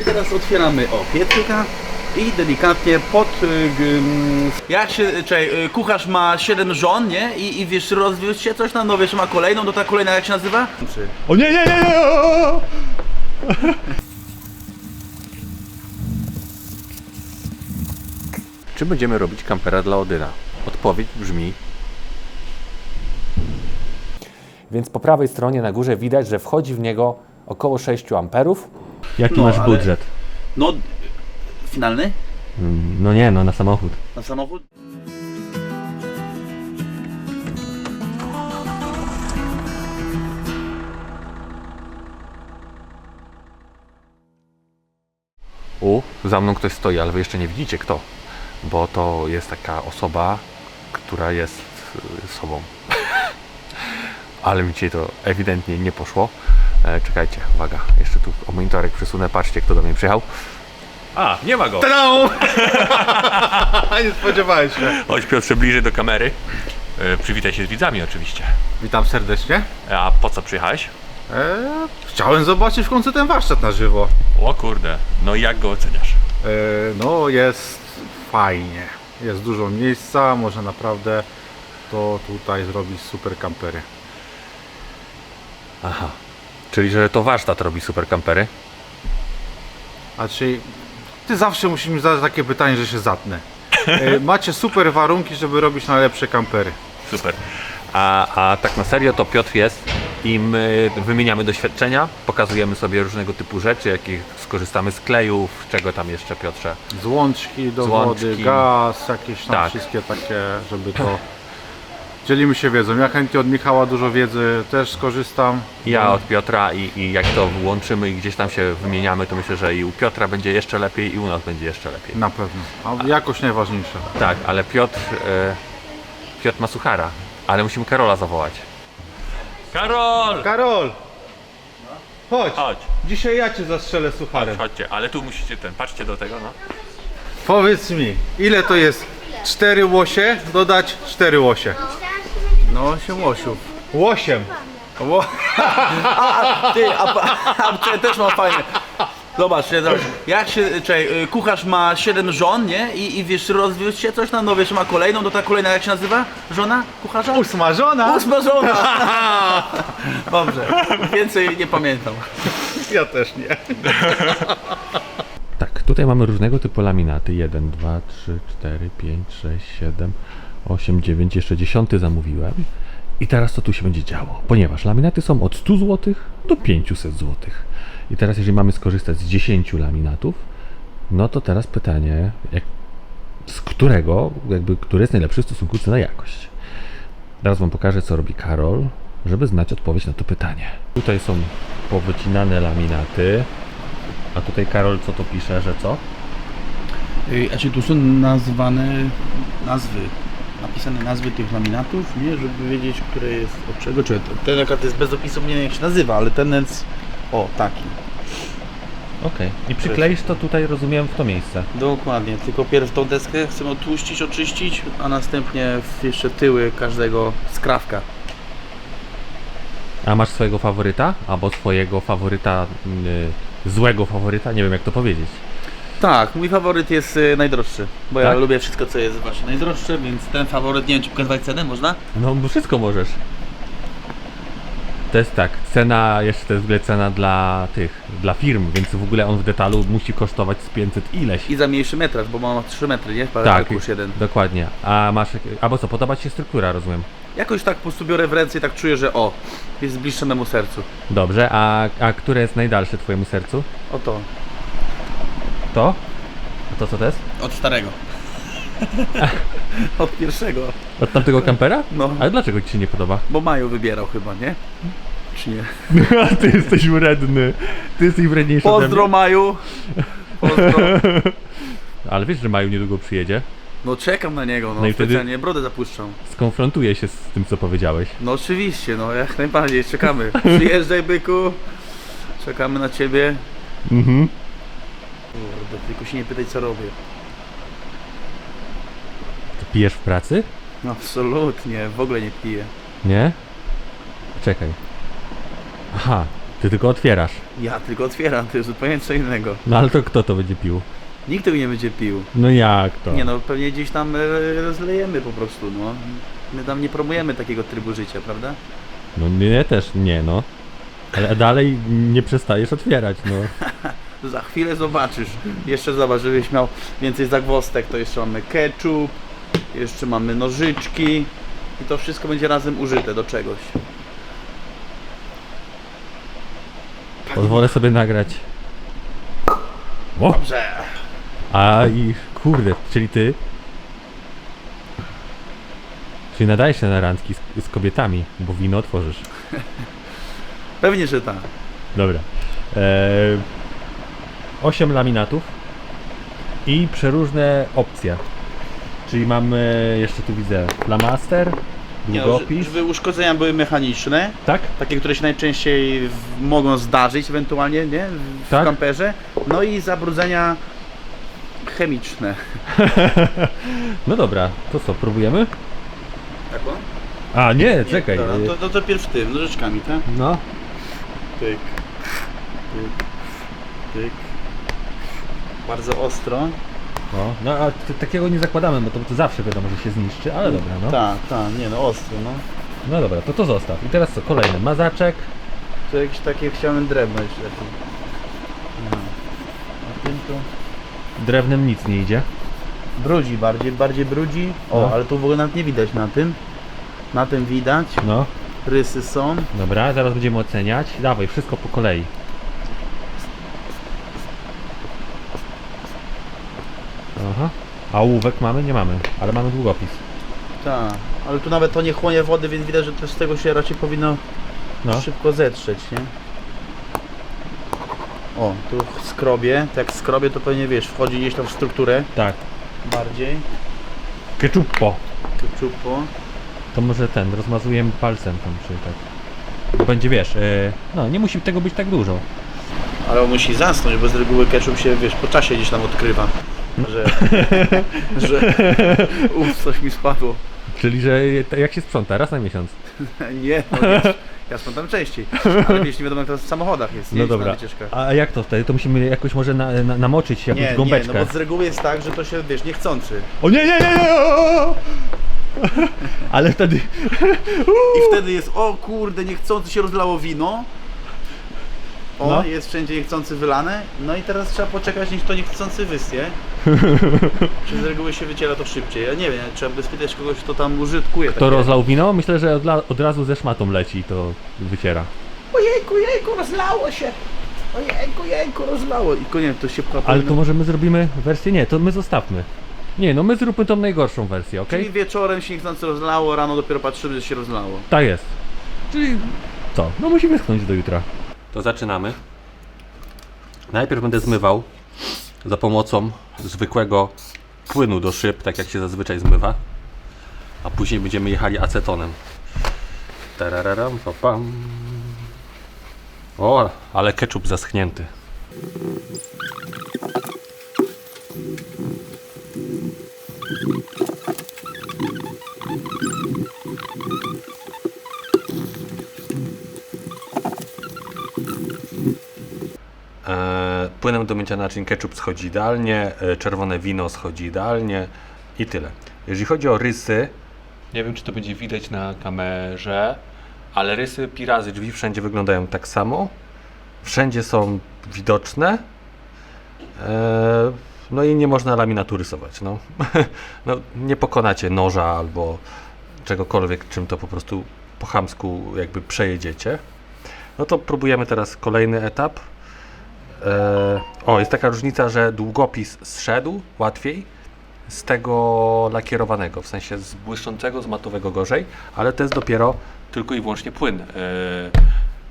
I teraz otwieramy o piecyka i delikatnie pod... y, Jak się, czekaj, y, kucharz ma 7 żon, nie? I, i wiesz, rozwiózł się coś tam, no wiesz, ma kolejną, to ta kolejna jak się nazywa? Czy... O nie, nie, nie, nie! o. Czy będziemy robić kampera dla Odyna? Odpowiedź brzmi Więc po prawej stronie na górze widać, że wchodzi w niego około 6 amperów. Jaki No, masz ale- budżet? No, finalny? Mm, No nie, no na samochód. Na samochód? U, za mną ktoś stoi, ale wy jeszcze nie widzicie kto. Bo to jest taka osoba, która jest y, sobą. ale mi dzisiaj to ewidentnie nie poszło. E, czekajcie, uwaga, jeszcze tu o monitorek przesunę, patrzcie kto do mnie przyjechał. A, nie ma go! No! nie spodziewałem się. Chodź Piotrze bliżej do kamery. E, przywitaj się z widzami oczywiście. Witam serdecznie. A po co przyjechałeś? Eee, chciałem zobaczyć w końcu ten warsztat na żywo. O kurde, no i jak go oceniasz? Eee, no jest fajnie. Jest dużo miejsca, można naprawdę to tutaj zrobić super kampery. Aha. Czyli, że to warsztat robi super kampery? A czy ty zawsze musisz mi zadać takie pytanie, że się zatnę. Eee, macie super warunki, żeby robić najlepsze kampery. Super. A, a tak na serio to Piotr jest i my wymieniamy doświadczenia, pokazujemy sobie różnego typu rzeczy, jakich skorzystamy z klejów, czego tam jeszcze Piotrze. Złączki do Złączki. wody, gaz, jakieś tam Tak. wszystkie takie, żeby to... Dzielimy się wiedzą. Ja chętnie od Michała dużo wiedzy też skorzystam. Ja od Piotra i, i jak to włączymy i gdzieś tam się wymieniamy, to myślę, że i u Piotra będzie jeszcze lepiej i u nas będzie jeszcze lepiej. Na pewno. A jakość najważniejsza. Tak, ale Piotr, e, Piotr ma suchara, ale musimy Karola zawołać. Karol! Karol! Chodź! Chodź, Dzisiaj ja cię zastrzelę sucharem. chodźcie, ale tu musicie ten, patrzcie do tego, no. Powiedz mi, ile to jest 4 łosie dodać 4 łosie? No, 8 łosiów. Łosiem! Ło- a, ty, a, a, a te też mam fajne. Zobacz, nie, zobacz. jak się, czekaj, y, kucharz ma 7 żon, nie? I, i wiesz, rozwiózł się coś tam, no wiesz, ma kolejną, to ta kolejna jak się nazywa? Żona kucharza? Usmażona! Ósma żona! Dobrze, więcej nie pamiętam. Ja też nie. Tutaj mamy różnego typu laminaty. 1, 2, 3, 4, 5, 6, 7, 8, 9, jeszcze 10 zamówiłem. I teraz co tu się będzie działo? Ponieważ laminaty są od 100 zł do 500 zł. I teraz jeżeli mamy skorzystać z 10 laminatów, no to teraz pytanie, jak, z którego, jakby, który jest najlepszy w stosunku cena-jakość. Teraz Wam pokażę, co robi Karol, żeby znać odpowiedź na to pytanie. Tutaj są powycinane laminaty. A tutaj Karol co to pisze, że co? Znaczy tu są nazwane nazwy, napisane nazwy tych laminatów, nie, żeby wiedzieć, które jest od czego, czy ten akurat jest bez opisu, nie wiem jak się nazywa, ale ten jest, o taki. Okej. I przykleisz to tutaj, rozumiem, w to miejsce. Dokładnie, tylko pierw tą deskę chcemy otłuścić, oczyścić, a następnie w jeszcze tyły każdego skrawka. A masz swojego faworyta? Albo swojego faworyta, y, złego faworyta? Nie wiem jak to powiedzieć. Tak, mój faworyt jest y, najdroższy, bo ja Tak? lubię wszystko co jest właśnie najdroższe, więc ten faworyt, nie wiem czy pokazywać cenę, można? No, bo wszystko możesz. To jest tak, cena, jeszcze to jest w ogóle cena dla tych, dla firm, więc w ogóle on w detalu musi kosztować z 500 ileś. I za mniejszy metraż, bo mam 3 metry, nie? tak, Plus jeden. dokładnie. A masz, albo co, podoba Ci się struktura, rozumiem. Jakoś tak po prostu biorę w ręce i tak czuję, że o, jest bliższe memu sercu. Dobrze, a, a które jest najdalsze Twojemu sercu? Oto, To? A to co to jest? od starego. od pierwszego. Od tamtego kampera? No. Ale dlaczego Ci się nie podoba? Bo Maju wybierał chyba, nie? Czy nie? Ty jesteś wredny. Ty jesteś wredniejszy Pozdro Maju! Pozdro. Ale wiesz, że Maju niedługo przyjedzie. No czekam na niego, no, No i wtedy- specjalnie brodę zapuszczam. Skonfrontuje się z tym, co powiedziałeś. No oczywiście, no jak najbardziej, czekamy. Przyjeżdżaj byku, czekamy na ciebie. Mhm. Kurde, tylko się nie pytaj co robię. Ty pijesz w pracy? No absolutnie, w ogóle nie piję. Nie? Czekaj. Aha, ty Ty tylko otwierasz. Ja tylko otwieram, to jest zupełnie co innego. No ale to kto to będzie pił? Nikt tego nie będzie pił. No jak to? Nie no, pewnie gdzieś tam e, rozlejemy po prostu, no. My tam nie promujemy takiego trybu życia, prawda? No mnie też nie, no. Ale dalej nie przestajesz otwierać, no. Za chwilę zobaczysz. Jeszcze zobacz, żebyś miał więcej zagwostek, to jeszcze mamy ketchup, jeszcze mamy nożyczki i to wszystko będzie razem użyte do czegoś. Pozwolę sobie nagrać. O! Dobrze. A i kurde, czyli ty. Czyli nadajesz się na randki z, z kobietami, bo wino otworzysz. Pewnie, że tak. Dobra. Eee, 8 laminatów i przeróżne opcje. Czyli mamy, jeszcze tu widzę, flamaster, Nie, no, długopis. żeby uszkodzenia były mechaniczne, Tak? takie, które się najczęściej w, mogą zdarzyć ewentualnie, nie? W Tak. kamperze. No i zabrudzenia chemiczne. No dobra, to co, próbujemy? Tak o? A nie, czekaj. Dobra, to, to, to pierw ty, nożyczkami, tak? No, Pyk, pyk, pyk. Bardzo ostro. o, no a t- takiego nie zakładamy, bo to, to zawsze wiadomo, że się zniszczy, ale dobra, no. Tak, tak, nie no, ostro, no. No dobra, to to zostaw. I teraz co, kolejny, mazaczek. To jakieś takie chciałem drewno jeszcze lepiej. No. A tym to Drewnem nic nie idzie. brudzi bardziej, bardziej brudzi. O, No. ale tu w ogóle nawet nie widać na tym. Na tym widać. No, Rysy są. dobra, zaraz będziemy oceniać. Dawaj, wszystko po kolei. Aha. A ołówek mamy? Nie mamy, ale mamy długopis. Tak, ale tu nawet to nie chłonie wody, więc widać, że to z tego się raczej powinno No. szybko zetrzeć, nie? O, tu skrobie. Tak jak skrobie, to pewnie wiesz, wchodzi gdzieś tam w strukturę Tak. bardziej. Ketchupo. Keczupo. To może ten, rozmazujemy palcem tam, czy tak. Bo będzie, wiesz, e, no nie musi tego być tak dużo. Ale on musi zasnąć, bo z reguły ketchup się, wiesz, po czasie gdzieś tam odkrywa. Że, że uff, coś mi spadło. Czyli, że jak się sprząta? Raz na miesiąc. Nie, no wiesz, ja spędzam częściej. Ale wiesz, nie wiadomo jak to w samochodach jest. No na dobra. wycieczkach. A jak to wtedy? To musimy jakoś może na, na, namoczyć jakąś Nie, nie, gąbeczkę. no bo z reguły jest tak, że to się, wiesz, niechcący. O nie, nie, nie, nie! o! Ale wtedy... I wtedy jest, o kurde, niechcący się rozlało wino. O, No. jest wszędzie niechcący wylane. No i teraz trzeba poczekać, niech to niechcący wysnie. Czy z reguły się wyciera to szybciej? Ja nie wiem, trzeba by spytać kogoś, kto tam użytkuje. Kto takie- rozlał wino? Myślę, że od, la- od razu ze szmatą leci i to wyciera. Ojejku, jejku, rozlało się! Ojejku, jejku, rozlało. I koniec, to się pcha Ale powinno- to może my zrobimy wersję? Nie, to my zostawmy. Nie, no my zróbmy tą najgorszą wersję, ok? Czyli wieczorem się niechcący rozlało, rano dopiero patrzymy, że się rozlało. Tak jest. Czyli co? No musimy schnąć do jutra. To zaczynamy. Najpierw będę zmywał za pomocą zwykłego płynu do szyb, tak jak się zazwyczaj zmywa. A później będziemy jechali acetonem. Tarararam, pa, pam. O, ale ketchup zaschnięty. E, Płynem do mycia naczyń ketchup schodzi idealnie, e, czerwone wino schodzi idealnie i tyle. Jeżeli chodzi o rysy, nie wiem czy to będzie widać na kamerze, ale rysy pirazy drzwi wszędzie wyglądają tak samo. Wszędzie są widoczne. E, No i nie można laminatu rysować. No. no, nie pokonacie noża albo czegokolwiek, czym to po prostu po chamsku jakby przejedziecie. No to próbujemy teraz kolejny etap. E, o, jest taka różnica, że długopis zszedł łatwiej z tego lakierowanego, w sensie z błyszczącego, z matowego gorzej, ale to jest dopiero tylko i wyłącznie płyn e,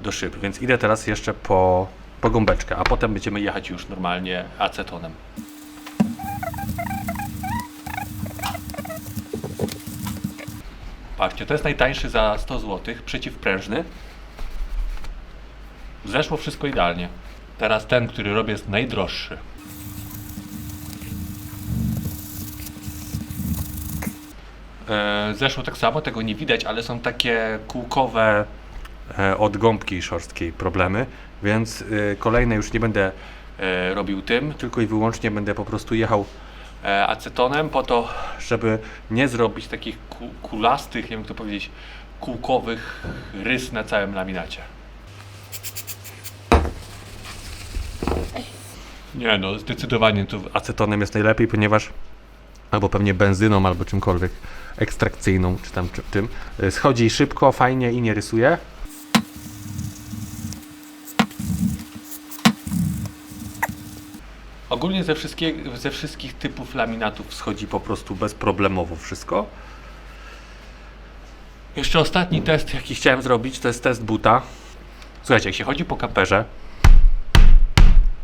do szyb, więc idę teraz jeszcze po, po gąbeczkę, a potem będziemy jechać już normalnie acetonem. Patrzcie, to jest najtańszy za 100 zł, przeciwprężny. Zeszło wszystko idealnie. Teraz ten, który robię, jest najdroższy. E, Zeszło tak samo, tego nie widać, ale są takie kółkowe e, od gąbki szorstkiej problemy, więc e, kolejne już nie będę robił tym, tylko i wyłącznie będę po prostu jechał acetonem po to, żeby nie zrobić takich ku, kulastych, nie wiem jak to powiedzieć, kółkowych rys na całym laminacie. Nie no, zdecydowanie tu acetonem jest najlepiej, ponieważ albo pewnie benzyną, albo czymkolwiek ekstrakcyjną, czy tam czy, tym. y, Schodzi szybko, fajnie i nie rysuje. Ogólnie ze, wszystkie, ze wszystkich typów laminatów schodzi po prostu bezproblemowo wszystko. Jeszcze ostatni test, jaki chciałem zrobić, to jest test buta. Słuchajcie, jak się chodzi po kamperze,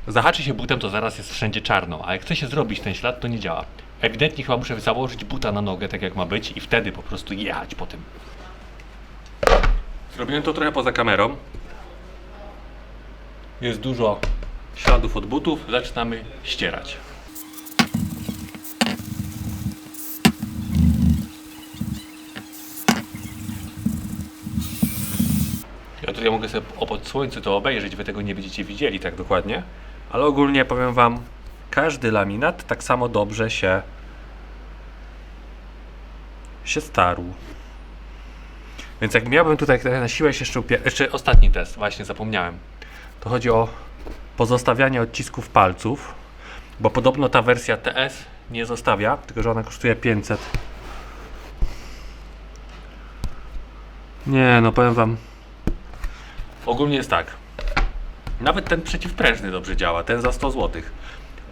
zahaczy się butem, to zaraz jest wszędzie czarno, a jak chce się zrobić ten ślad, to nie działa. Ewidentnie chyba muszę założyć buta na nogę, tak jak ma być, i wtedy po prostu jechać po tym. Zrobiłem to trochę poza kamerą. Jest dużo śladów od butów, zaczynamy ścierać. Ja mogę sobie pod słońcu to obejrzeć, wy tego nie będziecie widzieli tak dokładnie, ale ogólnie powiem wam, każdy laminat tak samo dobrze się się starł. Więc jak miałbym tutaj na siłę jeszcze. Jeszcze ostatni test, właśnie zapomniałem. To chodzi o pozostawianie odcisków palców, bo podobno ta wersja TS nie zostawia, tylko że ona kosztuje 500. Nie, no powiem wam. Ogólnie jest tak. Nawet ten przeciwprężny dobrze działa, ten za 100 zł.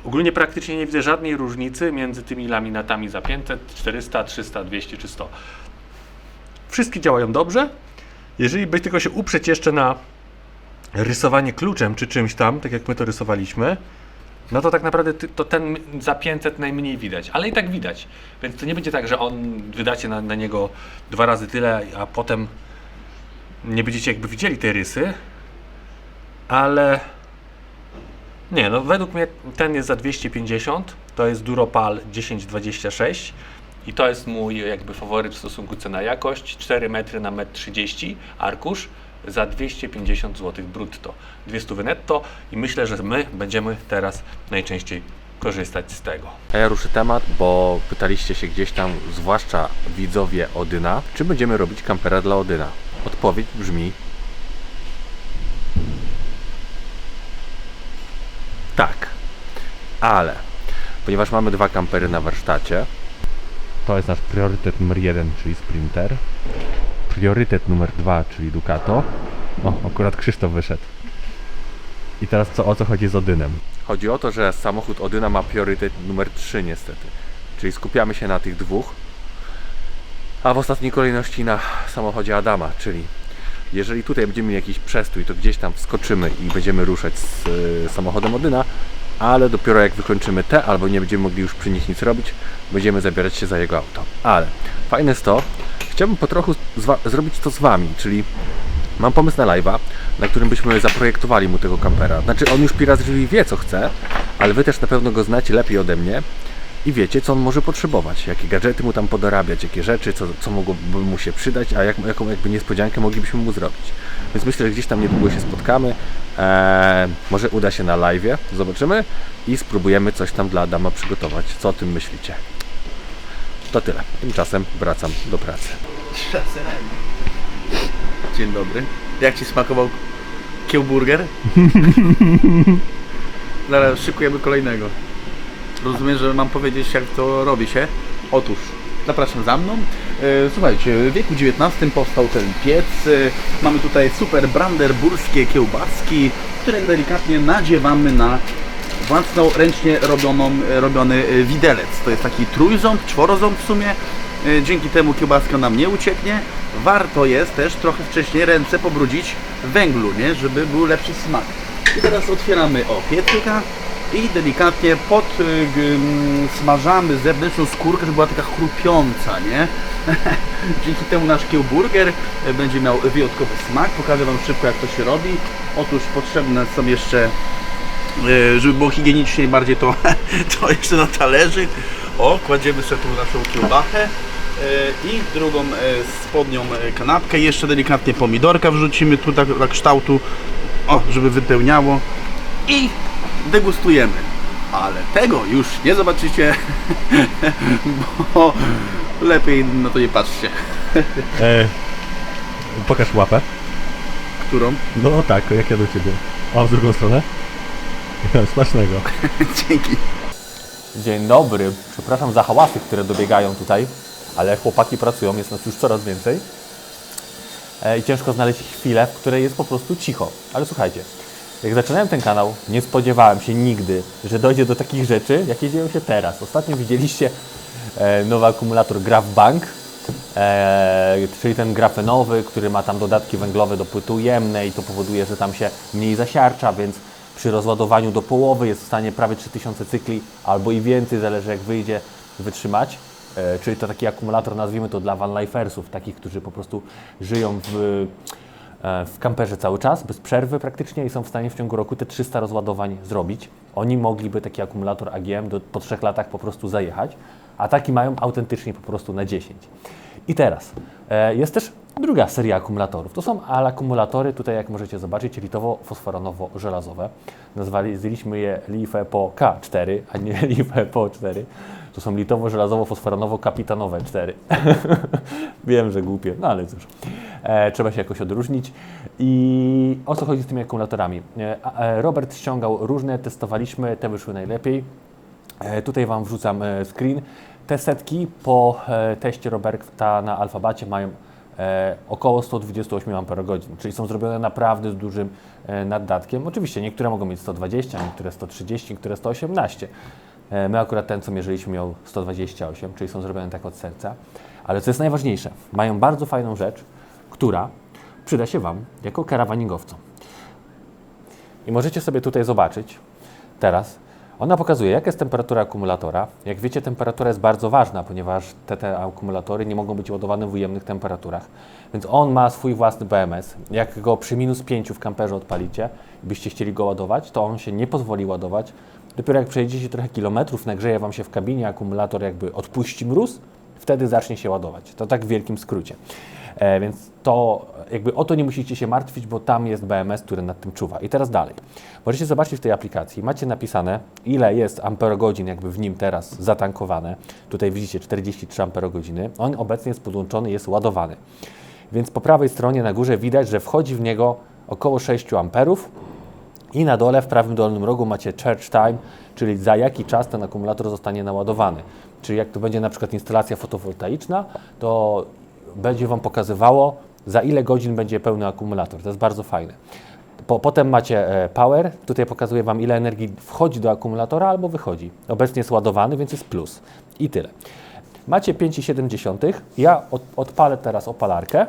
Ogólnie praktycznie nie widzę żadnej różnicy między tymi laminatami za 500, 400, 300, 200 czy 100. Wszystkie działają dobrze. Jeżeli by tylko się uprzeć jeszcze na rysowanie kluczem czy czymś tam, tak jak my to rysowaliśmy, no to tak naprawdę to ten za 500 najmniej widać, ale i tak widać. Więc to nie będzie tak, że on wydacie na, na niego dwa razy tyle, a potem nie będziecie jakby widzieli te rysy, ale nie, no według mnie ten jest za 250, to jest Duropal 1026 i to jest mój jakby faworyt w stosunku cena-jakość, 4 metry na 1,30 m arkusz za 250 zł brutto, 200 netto i myślę, że my będziemy teraz najczęściej korzystać z tego. A ja ruszę temat, bo pytaliście się gdzieś tam, zwłaszcza widzowie Odyna, czy będziemy robić kampera dla Odyna. Odpowiedź brzmi tak, ale ponieważ mamy dwa kampery na warsztacie, to jest nasz priorytet numer jeden, czyli Sprinter, priorytet numer dwa, czyli Ducato. O, akurat Krzysztof wyszedł. I teraz co, o co chodzi z Odynem? Chodzi o to, że samochód Odyna ma priorytet numer 3 niestety. Czyli skupiamy się na tych dwóch, a w ostatniej kolejności na samochodzie Adama, czyli jeżeli tutaj będziemy mieli jakiś przestój, to gdzieś tam wskoczymy i będziemy ruszać z y, samochodem Odyna, ale dopiero jak wykończymy te, albo nie będziemy mogli już przy nich nic robić, będziemy zabierać się za jego auto. Ale fajne jest to, chciałbym po trochu zrobić to z Wami, czyli Mam pomysł na live'a, na którym byśmy zaprojektowali mu tego kampera. Znaczy on już Pirat Żywi wie co chce, ale wy też na pewno go znacie lepiej ode mnie i wiecie co on może potrzebować, jakie gadżety mu tam podorabiać, jakie rzeczy, co, co mogłoby mu się przydać, a jak, jaką jakby niespodziankę moglibyśmy mu zrobić. Więc myślę, że gdzieś tam niedługo się spotkamy. Eee, może uda się na live'ie, zobaczymy i spróbujemy coś tam dla Adama przygotować. Co o tym myślicie? To tyle. Tymczasem wracam do pracy. Dzień dobry. Jak Ci smakował kiełburger? Zaraz szykujemy kolejnego. Rozumiem, że mam powiedzieć jak to robi się. Otóż, zapraszam za mną. E, Słuchajcie, w wieku XIX powstał ten piec. E, Mamy tutaj super branderburskie kiełbaski, które delikatnie nadziewamy na własnoręcznie robioną, robiony e, widelec. To jest taki trójząb, czworoząb w sumie. Dzięki temu kiełbaska nam nie ucieknie. Warto jest też trochę wcześniej ręce pobrudzić węglu, nie? żeby był lepszy smak. I teraz otwieramy o i delikatnie pod y, zewnętrzną skórkę, żeby była taka chrupiąca, nie? Dzięki temu nasz kiełburger y, będzie miał wyjątkowy smak. Pokażę Wam szybko jak to się robi. Otóż potrzebne są jeszcze E, żeby było higienicznie bardziej to, to jeszcze na talerzyk. O, kładziemy sobie tu naszą kiełbachę. i drugą spodnią kanapkę. Jeszcze delikatnie pomidorka wrzucimy tu dla kształtu, o, żeby wypełniało i degustujemy. Ale tego już nie zobaczycie, bo lepiej na to nie patrzcie. E, pokaż łapę. Którą? No tak, jak ja do ciebie. A w drugą stronę? Smacznego. Dzięki. Dzień dobry. Przepraszam za hałasy, które dobiegają tutaj, ale chłopaki pracują, jest nas już coraz więcej. E, I ciężko znaleźć chwilę, w której jest po prostu cicho. Ale słuchajcie, jak zaczynałem ten kanał, nie spodziewałem się nigdy, że dojdzie do takich rzeczy, jakie dzieją się teraz. Ostatnio widzieliście e, nowy akumulator Graph Bank, e, czyli ten grafenowy, który ma tam dodatki węglowe do płyty ujemnej to powoduje, że tam się mniej zasiarcza, więc przy rozładowaniu do połowy jest w stanie prawie 3000 cykli albo i więcej, zależy jak wyjdzie, wytrzymać. E, czyli to taki akumulator, nazwijmy to dla vanlifersów, takich, którzy po prostu żyją w, w kamperze cały czas, bez przerwy praktycznie i są w stanie w ciągu roku te 300 rozładowań zrobić. Oni mogliby taki akumulator AGM do, po trzech latach po prostu zajechać, a taki mają autentycznie po prostu na 10. I teraz e, jest też druga seria akumulatorów. To są akumulatory, tutaj jak możecie zobaczyć, litowo-fosforanowo-żelazowe. Nazwaliśmy je LiFePO K4, a nie LiFePO 4. To są litowo-żelazowo-fosforanowo-kapitanowe 4. Wiem, że głupie, no ale cóż. E, trzeba się jakoś odróżnić. I o co chodzi z tymi akumulatorami? E, e, Robert ściągał różne, testowaliśmy, te wyszły najlepiej. Tutaj Wam wrzucam screen. Te setki po teście Roberta na Alfabacie mają około 128 Ah, czyli są zrobione naprawdę z dużym naddatkiem. Oczywiście niektóre mogą mieć 120, niektóre 130, niektóre 118. E, My akurat ten, co mierzyliśmy, miał 128, czyli są zrobione tak od serca. Ale co jest najważniejsze, mają bardzo fajną rzecz, która przyda się Wam jako karawaningowcom. I możecie sobie tutaj zobaczyć teraz. Ona pokazuje, jaka jest temperatura akumulatora. Jak wiecie, temperatura jest bardzo ważna, ponieważ te, te akumulatory nie mogą być ładowane w ujemnych temperaturach. Więc on ma swój własny BMS. Jak go przy minus 5 w kamperze odpalicie byście chcieli go ładować, to on się nie pozwoli ładować. Dopiero jak przejedziecie trochę kilometrów, nagrzeje Wam się w kabinie, akumulator jakby odpuści mróz, wtedy zacznie się ładować. To tak w wielkim skrócie. E, więc to jakby o to nie musicie się martwić, bo tam jest BMS, który nad tym czuwa. I teraz dalej. Możecie zobaczyć w tej aplikacji, macie napisane, ile jest amperogodzin jakby w nim teraz zatankowane. Tutaj widzicie 43 amperogodziny. On obecnie jest podłączony, jest ładowany. Więc po prawej stronie na górze widać, że wchodzi w niego około 6 amperów. I na dole, w prawym dolnym rogu macie charge time, czyli za jaki czas ten akumulator zostanie naładowany. Czyli jak to będzie na przykład instalacja fotowoltaiczna, to będzie Wam pokazywało, za ile godzin będzie pełny akumulator. To jest bardzo fajne. Po, potem macie e, power, tutaj pokazuje Wam, ile energii wchodzi do akumulatora albo wychodzi. Obecnie jest ładowany, więc jest plus. I tyle. Macie 5,7. Ja od, odpalę teraz opalarkę.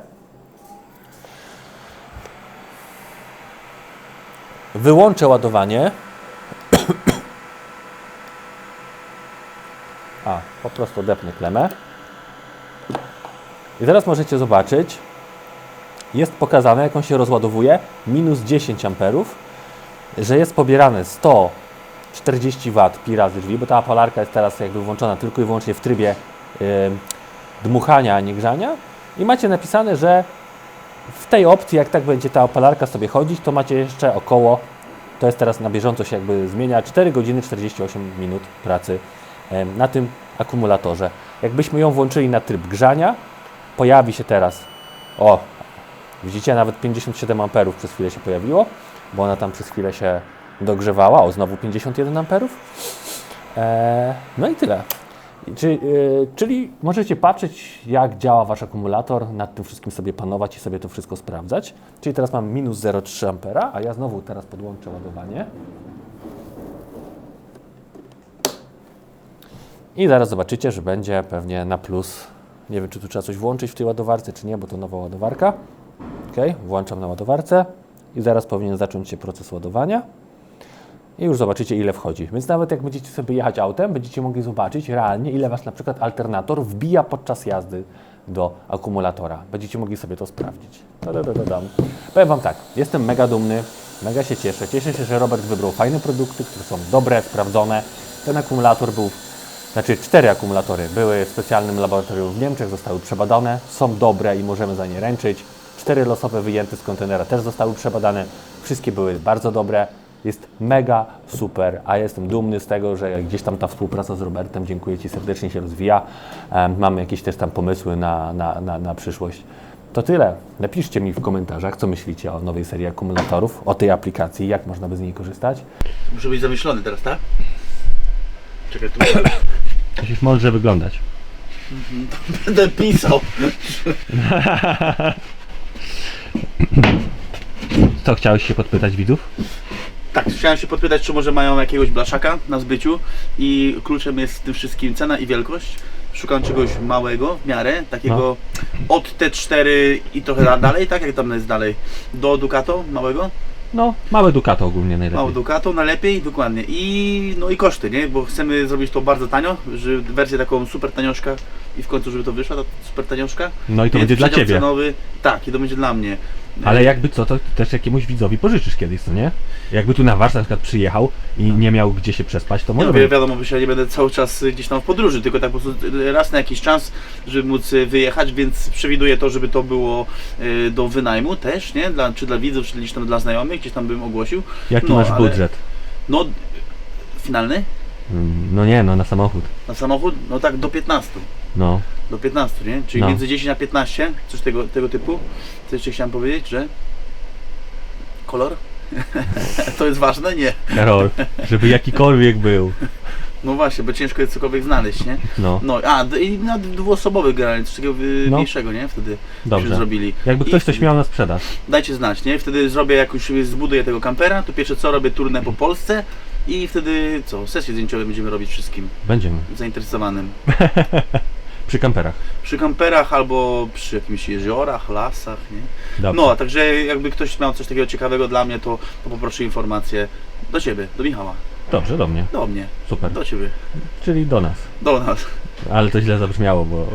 Wyłączę ładowanie. A, po prostu odepnę klemę. I teraz możecie zobaczyć, jest pokazane, jak on się rozładowuje, minus 10 amperów, że jest pobierane 140 W pi razy drzwi, bo ta apalarka jest teraz jakby włączona tylko i wyłącznie w trybie y, dmuchania, a nie grzania. I macie napisane, że w tej opcji, jak tak będzie ta opalarka sobie chodzić, to macie jeszcze około, to jest teraz na bieżąco się jakby zmienia, 4 godziny 48 minut pracy na tym akumulatorze. Jakbyśmy ją włączyli na tryb grzania, pojawi się teraz, o, widzicie, nawet 57 amperów przez chwilę się pojawiło, bo ona tam przez chwilę się dogrzewała, o, znowu 51 amperów. Eee, no i tyle. Czy, yy, czyli możecie patrzeć, jak działa Wasz akumulator, nad tym wszystkim sobie panować i sobie to wszystko sprawdzać. Czyli teraz mam minus 0,3 ampera, a ja znowu teraz podłączę ładowanie. I zaraz zobaczycie, że będzie pewnie na plus. Nie wiem, czy tu trzeba coś włączyć w tej ładowarce, czy nie, bo to nowa ładowarka. Ok, włączam na ładowarce i zaraz powinien zacząć się proces ładowania. I już zobaczycie, ile wchodzi. Więc nawet jak będziecie sobie jechać autem, będziecie mogli zobaczyć realnie, ile Was na przykład alternator wbija podczas jazdy do akumulatora. Będziecie mogli sobie to sprawdzić. Da. Powiem Wam tak, jestem mega dumny, mega się cieszę. Cieszę się, że Robert wybrał fajne produkty, które są dobre, sprawdzone. Ten akumulator był znaczy cztery akumulatory były w specjalnym laboratorium w Niemczech, zostały przebadane, są dobre i możemy za nie ręczyć. Cztery losowe wyjęte z kontenera też zostały przebadane, wszystkie były bardzo dobre. Jest mega super, a jestem dumny z tego, że gdzieś tam ta współpraca z Robertem, dziękuję Ci serdecznie, się rozwija. Mamy jakieś też tam pomysły na, na, na, na przyszłość. To tyle. Napiszcie mi w komentarzach, co myślicie o nowej serii akumulatorów, o tej aplikacji, jak można by z niej korzystać. Muszę być zamyślony teraz, tak? Czekaj, tu Musisz mądrze wyglądać. będę pisał. Co, chciałeś się podpytać widzów? Tak, chciałem się podpytać, czy może mają jakiegoś blaszaka na zbyciu i kluczem jest w tym wszystkim cena i wielkość. Szukam czegoś małego w miarę, takiego od T4 i trochę da- dalej, tak jak tam jest dalej, do Ducato małego. No, małe Ducato ogólnie najlepiej. Mało Ducato, najlepiej, dokładnie. I no i koszty, nie? Bo chcemy zrobić to bardzo tanio, że wersję taką super tanioszka i w końcu, żeby to wyszła, ta super tanioszka. No i to Więc będzie dla przedział Ciebie. Cenowy, tak, i to będzie dla mnie. Ale jakby co, to też jakiemuś widzowi pożyczysz kiedyś, co nie? Jakby tu na warsztat na przykład przyjechał i nie miał gdzie się przespać, to Nie, może no, by... wiadomo, bo ja nie będę cały czas y, gdzieś tam w podróży, tylko tak po prostu y, raz na jakiś czas, żeby móc y, wyjechać, więc przewiduję to, żeby to było y, do wynajmu też, nie? Dla, czy dla widzów, czy gdzieś tam dla znajomych, gdzieś tam bym ogłosił. Jaki no, masz ale- budżet? No, finalny? Mm, No nie, no na samochód. Na samochód? No tak, do 15. No. Do 15, nie? Czyli No. między 10 a 15, coś tego, tego typu. Co jeszcze chciałem powiedzieć, że... Kolor? to jest ważne? Nie. Karol, żeby jakikolwiek był. No właśnie, bo ciężko jest cokolwiek znaleźć, nie? No, No, a, d- i na dwuosobowy generalnie, coś takiego y, No. mniejszego, nie? Wtedy Dobrze. zrobili. jakby ktoś coś miał na sprzedaż. Dajcie znać, nie? Wtedy zrobię, jak już zbuduję tego kampera, to pierwsze co, robię turnę po Polsce i wtedy co, sesje zdjęciowe będziemy robić wszystkim Będziemy. zainteresowanym. Przy kamperach. Przy kamperach albo przy jakimś jeziorach, lasach, nie? Dobrze. No, a także jakby ktoś miał coś takiego ciekawego dla mnie, to, to poproszę informację do Ciebie, do Michała, Dobrze, do mnie. do mnie, Super. do Ciebie, Czyli do nas. do nas. Ale to źle zabrzmiało, bo...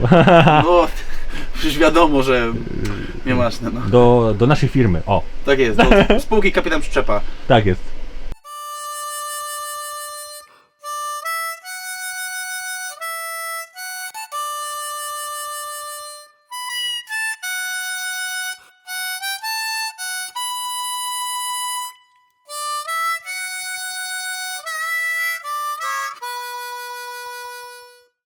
No, przecież wiadomo, że nie masz, no. Do, do naszej firmy. O, Tak jest, do spółki Kapitan Przyczepa. tak jest.